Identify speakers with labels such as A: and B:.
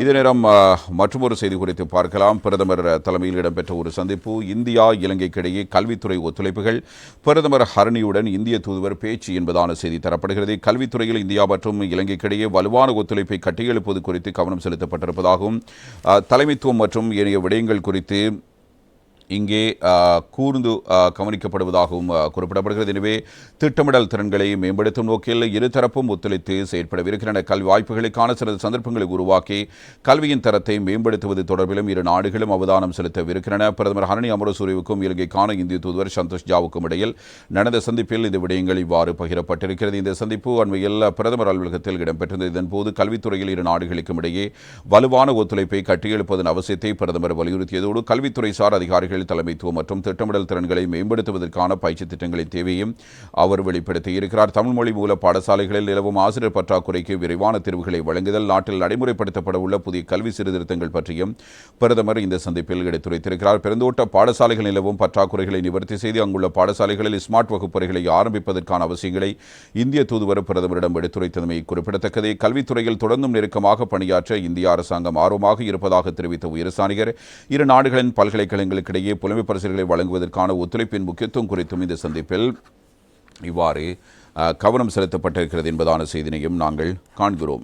A: இதே நேரம் மற்றொரு செய்தி குறித்து பார்க்கலாம். பிரதமர் தலைமையில் இடம்பெற்ற ஒரு சந்திப்பு இந்தியா இலங்கைக்கிடையே கல்வித்துறை ஒத்துழைப்புகள் பிரதமர் ஹரணியுடன் இந்திய தூதுவர் பேச்சு என்பதான செய்தி தரப்படுகிறது. கல்வித்துறையில் இந்தியா மற்றும் இலங்கைக்கிடையே வலுவான ஒத்துழைப்பை கட்டியெழுப்பது குறித்து கவனம் செலுத்தப்பட்டிருப்பதாகவும் தலைமைத்துவம் மற்றும் ஏனைய விடயங்கள் குறித்து இங்கே கூர்ந்து கவனிக்கப்படுவதாகவும் குறிப்பிடப்படுகிறது. எனவே திட்டமிடல் திறன்களை மேம்படுத்தும் நோக்கில் இருதரப்பும் ஒத்துழைத்து செயற்படவிருக்கின்றன. கல்வி வாய்ப்புகளுக்கான சில சந்தர்ப்பங்களை உருவாக்கி கல்வியின் தரத்தை மேம்படுத்துவது தொடர்பிலும் இரு நாடுகளும் அவதானம் செலுத்தவிருக்கின்றன. பிரதமர் ஹரணி அமரசூரிவுக்கும் இலங்கைக்கான இந்திய தூதுவர் சந்தோஷ் ஜாவுக்கும் இடையில் நடந்த சந்திப்பில் இந்த விடயங்கள் இவ்வாறு பகிரப்பட்டிருக்கிறது. இந்த சந்திப்பு அண்மையில் பிரதமர் அலுவலகத்தில் இடம்பெற்றது இதன்போது கல்வித்துறையில் இரு நாடுகளுக்கும் இடையே வலுவான ஒத்துழைப்பை கட்டியெழுப்பதன் அவசியத்தை பிரதமர் வலியுறுத்தியதோடு கல்வித்துறை சார் அதிகாரிகள் தலைமைத்துவம் மற்றும் திட்டமிடல் திறன்களை மேம்படுத்துவதற்கான பயிற்சி திட்டங்களின் தேவையும் அவர் வெளிப்படுத்தியிருக்கிறார். தமிழ் மொழி மூல பாடசாலைகளில் நிலவும் ஆசிரியர் பற்றாக்குறைக்கு விரைவான தீர்வுகளை வழங்குதல் நாட்டில் நடைமுறைப்படுத்தப்பட உள்ள புதிய கல்வி சீர்திருத்தங்கள் பற்றியும் பிரதமர் இந்த சந்திப்பில் எடுத்துரைத்திருக்கிறார். பெருந்தோட்ட பாடசாலைகள் நிலவும் பற்றாக்குறைகளை நிவர்த்தி செய்து அங்குள்ள பாடசாலைகளில் ஸ்மார்ட் வகுப்பறைகளை ஆரம்பிப்பதற்கான அவசியங்களை இந்திய தூதுவர் பிரதமரிடம் எடுத்துரைத்ததுமை குறிப்பிடத்தக்கது. கல்வித்துறையில் தொடர்ந்தும் நெருக்கமாக பணியாற்ற இந்திய அரசாங்கம் ஆர்வமாக இருப்பதாக தெரிவித்த உயர்சாணிகர் இரு நாடுகளின் பல்கலைக்கழகங்களுக்கிடையே புலமை பரிசுகளை வழங்குவதற்கான ஒத்துழைப்பின் முக்கியத்துவம் குறித்தும் இந்த சந்திப்பில் இவ்வாறு கவனம் செலுத்தப்பட்டிருக்கிறது என்பதான செய்தினையும் நாங்கள் காண்கிறோம்.